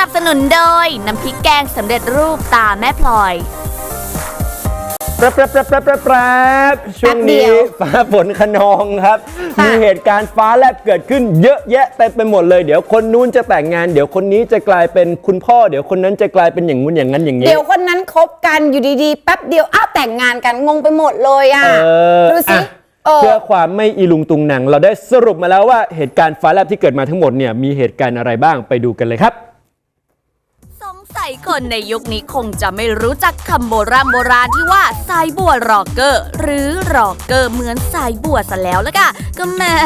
นับสนุนโดย น้ำพริกแกงสำเร็จรูปตาแม่พลอย แป๊บแป๊บแป๊บแป๊บแป๊บแป๊บช่วงนี้ฟ้าฝนขนองครับ ค่ะมีเหตุการณ์ฟ้าแลบเกิดขึ้นเยอะแยะเต็มไปหมดเลย เดี๋ยวคนนู้นจะแต่งงาน เดี๋ยวคนนี้จะกลายเป็นคุณพ่อ เดี๋ยวคนนั้นจะกลายเป็นอย่างงู้นอย่างนั้นอย่างนี้ เดี๋ยวคนนั้นคบกันอยู่ดีๆ แป๊บเดียว อ้าวแต่งงานกันงงไปหมดเลยอะ เออดูสิ อะเออ เพื่อความไม่อีลุงตุงหนัง เราได้สรุปมาแล้วว่าเหตุการณ์ฟ้าแลบที่เกิดมาทั้งหมดเนี่ยมีเหตุการณ์อะไรบ้างไปดูกันเลยครับ สัยคนในยุคนี้คงจะไม่รู้จักคำโบราณโบราณที่ว่าสายบัวรอเกอร์ หรือรอเกอร์เหมือนสายบัวซะแล้วละค่ะ ก็แม้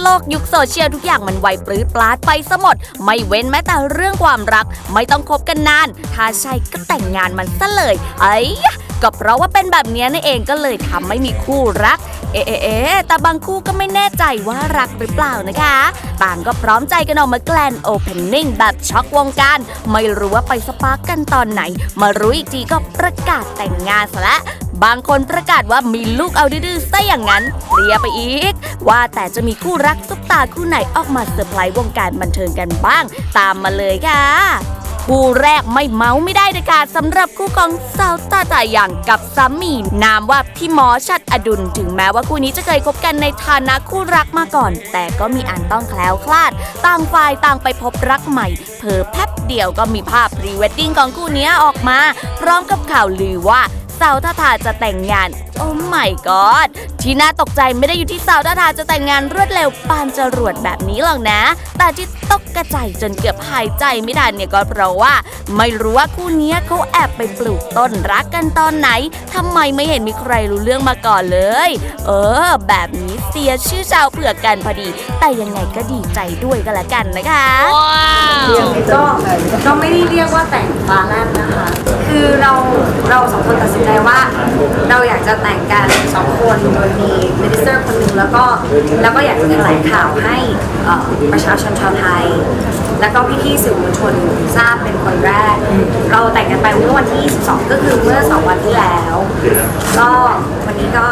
โลกยุคโซเชียลทุกอย่างมันไวปลื้ดปลาดไปซะหมด ไม่เว้นแม้แต่เรื่องความรัก ไม่ต้องคบกันนาน ถ้าใช่ก็แต่งงานมันซะเลย ไอ้ก็เพราะว่าเป็นแบบนี้นั่นเองก็เลยทำไม่มีคู่รัก เอ๊ะเอเอแต่บางคู่ก็ไม่แน่ใจว่ารักหรือเปล่านะคะต่างก็พร้อมใจกันออกมาแกลนโอเพนนิ่งแบบช็อกวงการ ไม่รู้ว่าไปสปาร์กกันตอนไหน มารู้อีกทีก็ประกาศแต่งงานซะและบางคนประกาศว่ามีลูกเอาดื้อๆซะอย่างนั้นเคลียไปอีก ว่าแต่จะมีคู่รักซุปตาคู่ไหนออกมาเซอร์ไพรส์วงการบันเทิงกันบ้าง ตามมาเลยค่ะ คู่แรกไม่เมาไม่ได้เด็ดขาดสำหรับคู่ของสาวตาตาอย่างกับสามีนามว่าพี่หมอชัดอดุลถึงแม้ว่าคู่นี้จะเคยคบกันในฐานะคู่รักมาก่อน แต่ก็มีอันต้องแคล้วคลาด ต่างฝ่ายต่างไปพบรักใหม่ เพอแป๊บเดียวก็มีภาพพรีเวดดิ้งของคู่นี้ออกมา พร้อมกับข่าวลือว่าสาวตาตาจะแต่งงาน อ้ไม่กอดที่น่าตกใจไม่ได้อยู่ที่สาวตาทาจะแต่งงานรวดเร็วปานจรวดแบบนี้หรอกนะ แต่ที่ตกกระจายจนเกือบหายใจไม่ทันเนี่ยก็เพราะว่า ไม่รู้ว่าคู่เนี้ยเขาแอบไปปลูกต้นรักกันตอนไหนทำไมไม่เห็นมีใครรู้เรื่องมาก่อนเลย เออ แบบนี้เสียชื่อชาวเผือกกันพอดี แต่ยังไงก็ดีใจด้วยก็แล้วกันนะคะก็ก็ไม่ได้เรียกว่าแต่งฟ้าแลบนะคะ คือเราเราสองคนตัดสินใจว่า เราอยากจะแต่งแต่งกันสองคนโดยมีมินิสเตอร์คนหนึ่งแล้วก็แล้วก็อยากจะแถลงข่าวให้เอ่อประชาชนชาวไทย แล้วก็พี่ๆสื่อมวลชนทราบเป็นคนแรก เราแต่งกันไปเมื่อวันที่ 22 ก็คือเมื่อ 2 วันที่แล้ว ก็วันนี้ก็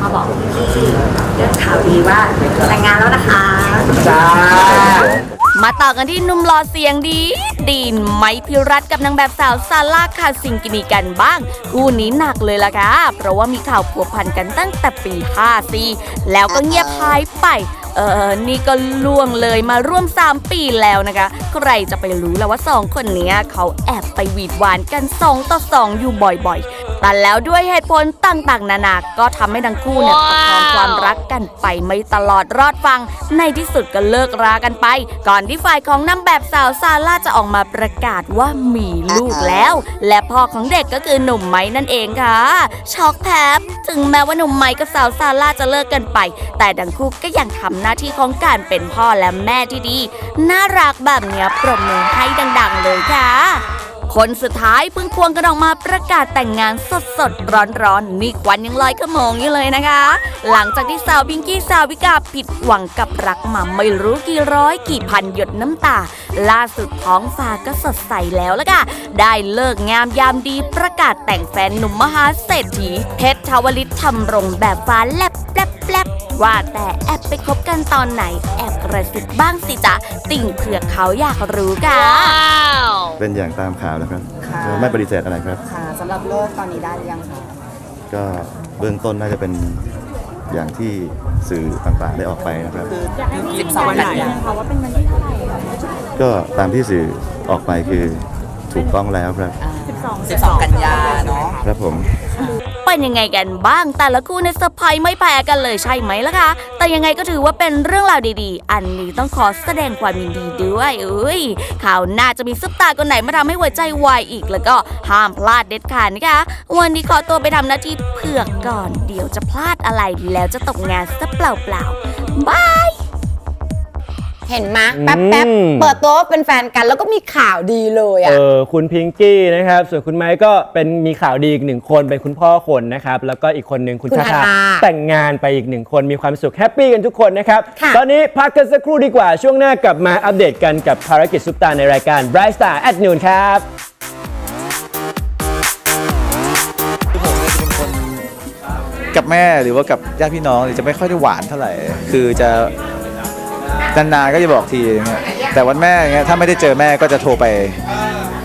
มาบอกพี่ๆเรื่องข่าวดีว่าแต่งงานแล้วนะคะ จ้า มาต่อกันที่นุ่มหล่อเสียงดีดีนไมพิรัตกับนางแบบสาวซาร่าคาซิงกินีกันบ้าง คู่นี้หนักเลยล่ะค่ะ เพราะว่ามีข่าวผัวพันกันตั้งแต่ปี 54 แล้วก็เงียบหายไป เออนี่ก็ล่วงเลยมาร่วม 3 ปีแล้วนะคะ ใครจะไปรู้แล้วว่าสองคนนี้เขาแอบไปหวีดหวานกัน 2 ต่อ 2 อยู่บ่อยๆ แต่แล้วด้วยเหตุผลต่างๆ นานา ก็ทำให้ทั้งคู่เนี่ยประคองความรักกันไปไม่ตลอดรอดฟัง ในที่สุดก็เลิกรากันไป ก่อนที่ฝ่ายของนางแบบสาวซาร่าจะออกมาประกาศว่ามีลูกแล้ว และพ่อของเด็กก็คือหนุ่มไม้นั่นเองค่ะ ช็อกแทบถึงแม้ว่าหนุ่มไม้กับสาวซาร่าจะเลิกกันไป แต่ทั้งคู่ก็ยังทำหน้าที่ของการเป็นพ่อและแม่ที่ดี น่ารักแบบเนี้ยปรบมือให้ดัง ๆ เลยค่ะ คนสุดท้ายเพิ่งควงกันออกมาประกาศแต่งงานสดสดร้อนร้อนนี่ควันยังลอยขโมงอยู่เลยนะคะ หลังจากที่สาวพิงกี้สาววิกาผิดหวังกับรักมาไม่รู้กี่ร้อยกี่พันหยดน้ำตา ล่าสุดท้องฟ้าก็สดใสแล้วละค่ะ ได้เลิกงามยามดีประกาศแต่งแฟนหนุ่มมหาเศรษฐีเพชรทวลิตทำรงแบบฟ้าแลบแลบ แลบว่าแต่แอบไปคบกันตอนไหน แอบกระซิบบ้างสิจ๊ะ ติ่งเผือกเขาอยากรู้ค่ะเป็นอย่างตามข่าวนะครับค่ะไม่ปฏิเสธอะไรครับ ค่ะสำหรับเลิกตอนนี้ได้หรือยังคะก็เบื้องต้นน่าจะเป็นอย่างที่สื่อต่างๆได้ออกไปนะครับ12กันยาก็ตามที่สื่อออกไปคือถูกต้องแล้วครับ 12กันยาเนาะครับผม เป็นยังไงกันบ้าง แต่ละคู่ในเซอร์ไพรส์ไม่แพ้กันเลยใช่ไหมล่ะคะแต่ยังไงก็ถือว่าเป็นเรื่องราวดีๆ อันนี้ต้องขอแสดงความยินดีด้วยเอ้ยข่าวหน้าจะมีซุปตาคนไหนมาทำให้หัวใจวายอีกแล้วก็ห้ามพลาดเด็ดขาดนะคะ วันนี้ขอตัวไปทำหน้าที่เผือกก่อน เดี๋ยวจะพลาดอะไรแล้วจะตกงานซะเปล่าๆบาย เห็นไหมแป๊บแป๊บอืม เปิดตัวว่าเป็นแฟนกันแล้วก็มีข่าวดีเลยเออะ อคุณพิงกี้นะครับส่วนคุณไม้ก็เป็นมีข่าวดีอีกหนึ่งคนเป็นคุณพ่อคนนะครับแล้วก็อีกคนหนึ่งคุณคุณชาทาชาทาแต่งงานไปอีกหนึ่งคนมีความสุขแฮปปี้กันทุกคนนะครับ ค่ะ ตอนนี้พักกันสักครู่ดีกว่าช่วงหน้ากลับมาอัปเดตกันกับภารกิจซุปตาในรายการ Bright Star at Noon ครับกับแม่หรือว่ากับญาติพี่น้องเนี่ยจะไม่ค่อยได้หวานเท่าไหร่ คือจะ นานๆก็จะบอกทีอย่างเงี้ยแต่วันแม่อย่างเงี้ยถ้าไม่ได้เจอแม่ก็จะโทรไป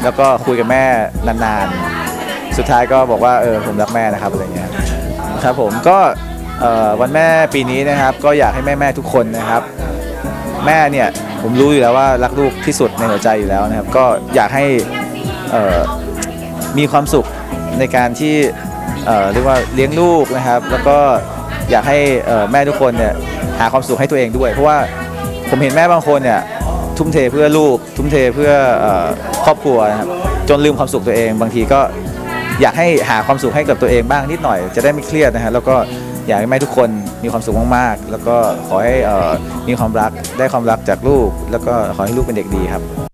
แล้วก็คุยกับแม่นานๆ สุดท้ายก็บอกว่าเออผมรักแม่นะครับอะไรเงี้ยครับผมก็วันแม่ปีนี้นะครับ ก็อยากให้แม่ๆทุกคนนะครับ แม่เนี่ยผมรู้อยู่แล้วว่ารักลูกที่สุดในหัวใจอยู่แล้วนะครับ ก็อยากให้มีความสุขในการที่เรียกว่าเลี้ยงลูกนะครับ แล้วก็อยากให้แม่ทุกคนเนี่ยหาความสุขให้ตัวเองด้วย เพราะว่า ผมเห็นแม่บางคนเนี่ยทุ่มเทเพื่อลูก ทุ่มเทเพื่ออครอบครัวนะครับจนลืมความสุขตัวเอง บางทีก็อยากให้หาความสุขให้กับตัวเองบ้างนิดหน่อยจะได้ไม่เครียดนะฮะแล้วก็อยากให้แม่ทุกคนมีความสุขมากๆ แล้วก็ขอให้มีความรักได้ความรักจากลูก แล้วก็ขอให้ลูกเป็นเด็กดีครับ